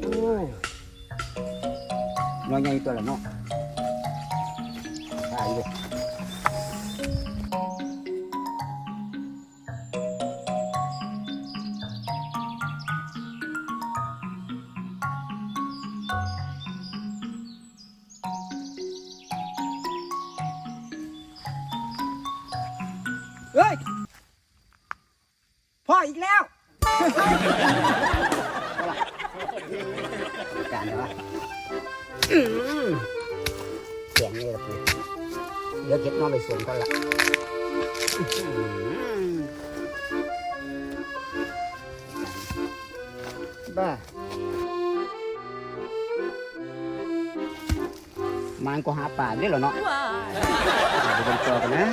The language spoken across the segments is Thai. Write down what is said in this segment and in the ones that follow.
โอ้ยน้อยใหญ่ตัวละเนาะตายเลย เฮ้ย พ่ออีกแล้วจานเลยวะอื้อหือเสียงนี่ละกูเดี๋ยวเก็บน้องไปสวนก่อนละอื้อหือบ้า มันก็หาป่าได้เหรอเนาะไปเป็นตัวกันนะ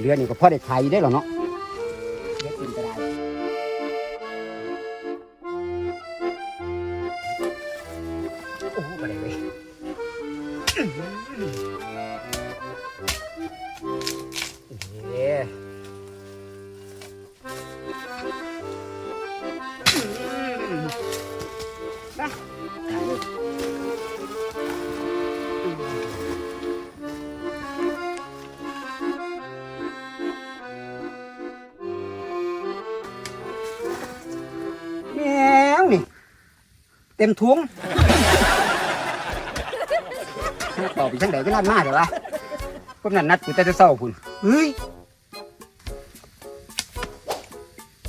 เรือนี่ก็พ่อได้ไถได้หรอเนาะ เต็มถุงต่อไปช่างเดก็นัดมาเดี๋ยววะพวกนั้นนัดกูแต่จะเศร้าคุณเฮ้ย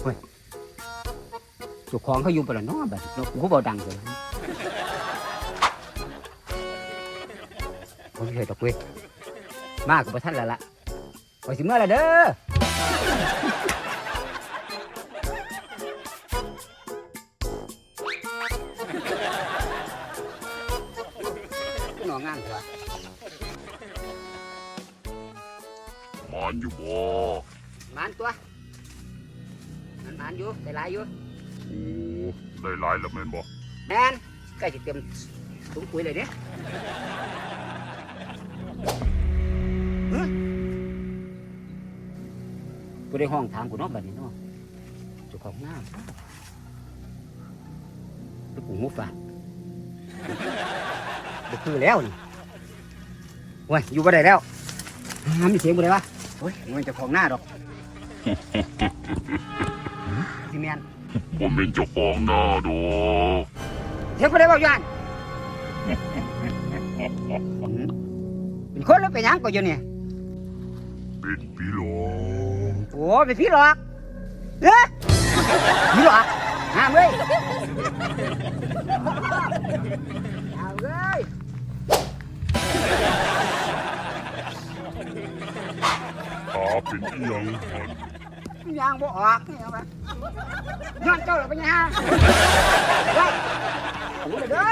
เฮ้ยเจุกของเขาอยู่ปะละเนาะแบบเรากูก็บอกดังเลยผมเคยตกเว้ยมากกว่าท่านแล้วล่ะไปสิเมื่อไรเด้อานอยู่บ่หมันตัวมันหมันอยู่ได้หลายอยู่โอ้ได้หลายแล้วแม่นบ่แมนใกล้จะเต็มถุงปุ๋ยเลยเนี่ยฮะกูได้ห้องถามกูเนาะบัดนี้เนาะเจ้าของน้ำแล้วกูหูฝาดบ่คือแล้วนี่โอ้ยอยู่บ่ได้แล้วหามีเสียงบ่ได้วะ โอ้ยมันเจ้าของหน้าดอกสิแมนบ่แม่นเจ้าของหน้าดอกเสียงบ่ได้เว้าย่านเป็นคนหรือเป็นหยังก็อยู่เนี่ยเป็นพี่หลอกโอ้เป็นพี่หลอกเอ๊ะพี่หลอกห้ามเว้ยเอาเว้ย ตาเป็นอีหยังหันยางบ่ออกนี่เอาไปย้อนเจ้าหรือเป็นยังเฮ้ยโอ้ยเด้อ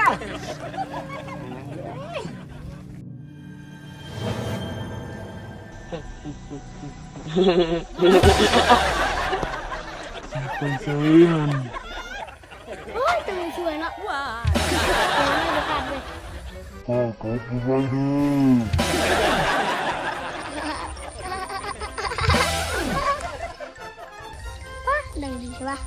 คนสวยหันโอ้ยตื่นสวยเนาะว้าวไม่ได้ขาดเลยพ่อก็ผู้ไว้ดู ช่ปะ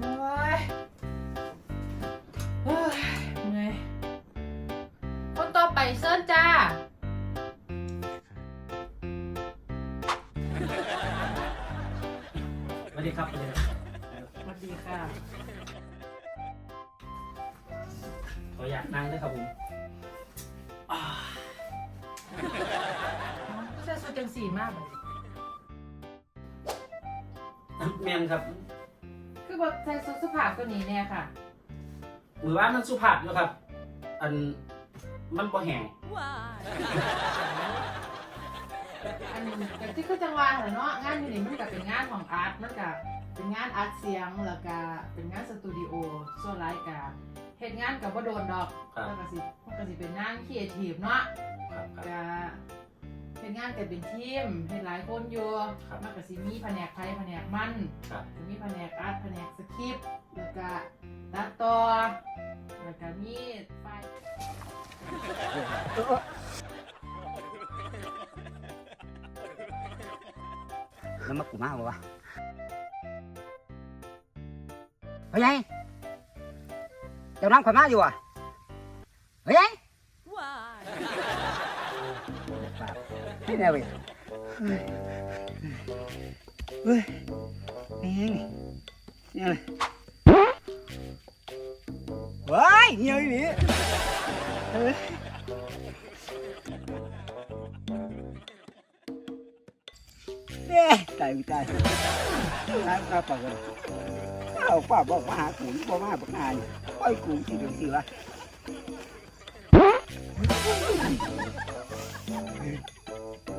โอ้ยเฮ้ยเมื่อยคนต่อไปเซิร์นจ้า สวัสดีครับสวัสดีครับสวัสดีค่ะ ขออยากนั่งด้วยครับผมอ่าก็จะสุดจังสีมากเลยแมนครับ คือแบบใส่สุดสุภาพตัวนี้เนี่ยค่ะมือว่ามันสุภาพอยู่ครับ อันมันบ่แห้งอันอย่างที่คือจังหวะเหรอเนาะงานอยู่นี่มันก็เป็นงานของอาร์ตมันก็เป็นงานอาร์ตเสียงแล้วก็เป็นงานสตูดิโอส่วนรายการ เฮ็ดงานกับว่าโดนดอกครับแล้วก็สิมันก็สิเป็นงานครีเอทีฟเนาะครับครับก็เฮ็ดงานกันเป็นทีมเฮ็ดหลายคนอยู่ครับ มันก็สิมีแผนกไทยแผนกมันครับสิมีแผนกอาร์ตแผนกสคริปต์แล้วก็ตัดต่อแล้วก็มีไฟล์เออแล้วมากูมาบ่วะเฮ้ยไง เจ้าน้ำข่อยมาอยู่อะเฮ้ยไงนี่แน่เว้ยเฮ้ยนี่นี่นี่เลยเฮ้ยเงี้ยอีหลีเฮ้ยเอ๊ะตายกูตายตายตายปากเลย เอาป้าบอกมาหากูบอกมาบอกนายไอ้ยกูสิเดี๋ยวสิวะ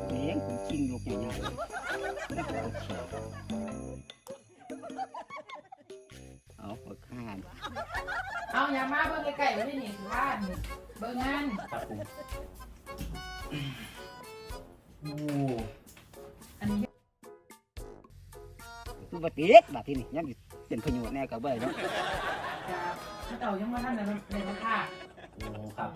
เลี้ยงกูจริงลูกใหญ่ๆเอาปากข้านเอาอย่ามาเบิ่งไก่ๆไว้ที่นี่คือว่าเบิ่งงานครับผมโอ้อันนี้คือปฏิกแบบที่นี่ยังสิ เป็นประโยชน์แน่กับเบ้ยเนาะจะถ้าเต่ายังมาท่านในในราคาโหครับ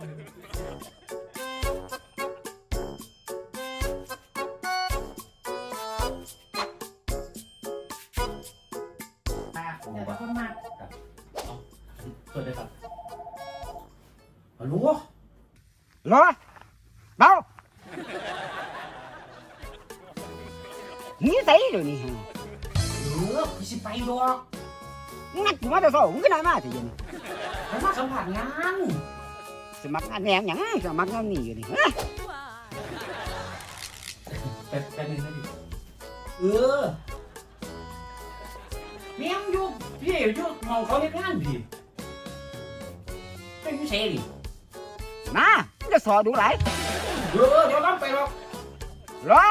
แต่แต่คนมากเปิดเลยครับฮัลโหลรอเบาหนี่ใส่เดี๋ยวนี้ฮะเออพี่สิไปดอก งัดกูมาแต่เช้ามึงก็ได้มาสิเดี๋ยวนี้ไปมาสัมผัสงานสมัครงานแหนงหยังสมัครงานนี่อยู่นี่ฮะไปไปหนึ่งนาทีเออเมียงอยู่พี่อยู่มองเขาเฮ็ดงานพี่เป็นอยู่เซ่ดิมามึงจะสอดูหลายเออเดี๋ยวน้ำไปหรอกรอ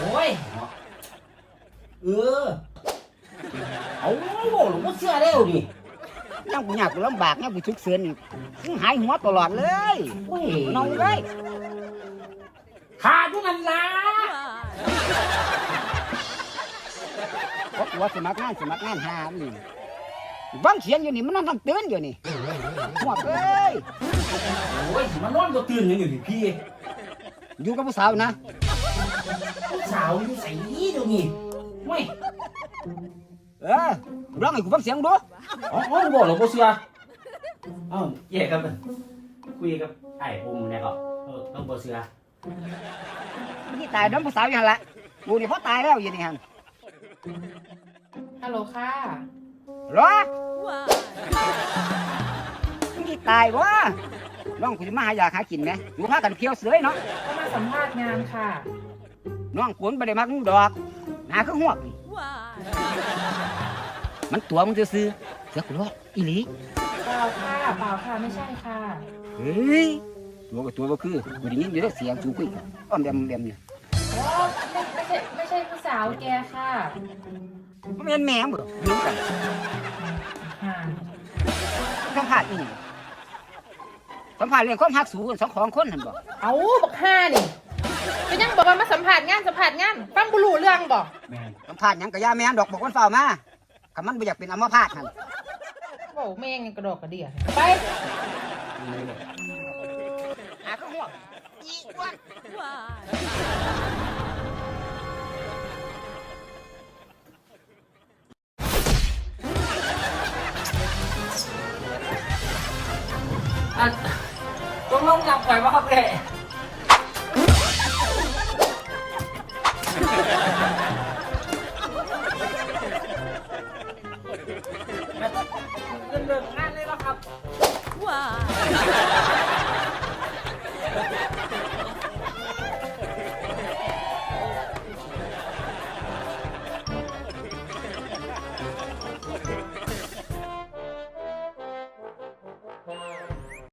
โอ้ยเออ เอาโหหลวงพ่อเชื่อเร็วดิยังกูอยากกูลำบากยังกูทุกข์เสือนนี่มึงหายหัวตลอดเลยโอ้ยนอนเลยขาดอยู่นั่นล่ะเพราะกูว่าสมัครงานสมัครงานหานี่บังเขียนอยู่นี่มันนั่งทำเตือนอยู่นี่หัวเอ้ยโอ้ยมันนอนก็ตื่นยังอยู่ดิพี่ อยู่กับผู้สาวนะผู้สาวอยู่ใส่เดี๋ยวนี้ไม่ เออร้องให้กูฟังเสียงดูอ๋ออ๋อบอกหลวงพ่อเชื่อเอ้าแย่ครับคุยกับไอ้ผมเนี่ยครับเออหลวงพ่อเชื่อนี่ตายน้องผู้สาวอย่างละกูนี่เขาตายแล้วอยู่นี่ฮันฮัลโหลค่ะรอนี่ตายวะน้องกูจะมาหาอยากหากินไหมอยู่พากันเที่ยวเสือยเนาะก็มาสัมภาษณ์งานค่ะ น้องกูนไปได้มักมึงดอกหาคือหัวกนี่ มันตัวมึงซื้อๆเสือกูรอดอีหลีเปล่าค่ะเปล่าค่ะไม่ใช่ค่ะเฮ้ยตัวกับตัวก็คือกูได้ยินอยู่ได้เสียงจูคุยกันอ้อมแดมแดมเนี่ยอ๋อไม่ไม่ใช่ไม่ใช่ผู้สาวแกค่ะมันเป็นแม่มึงยืมกันห่าสัมภาษณ์อีนี่สัมภาษณ์เรื่องความหักสูงสองของคนหันบอกเอาบอกห้านี่ก็ยังบอกว่ามาสัมผัสงานสัมผัสงานฟังบุรูเรื่องบอกแม่นสัมภาษณ์หยังกับยาแม่นดอกบอกคนเฝ้ามา คำมันบ่อยากเป็นอัมพาตหันบอกแม่งกระดอกกระเดียไปหาคือหัวกอีอ้วนอะต้องลงหลับก่อนว่าครับแก เลิกงานเลยแล้วครับว้า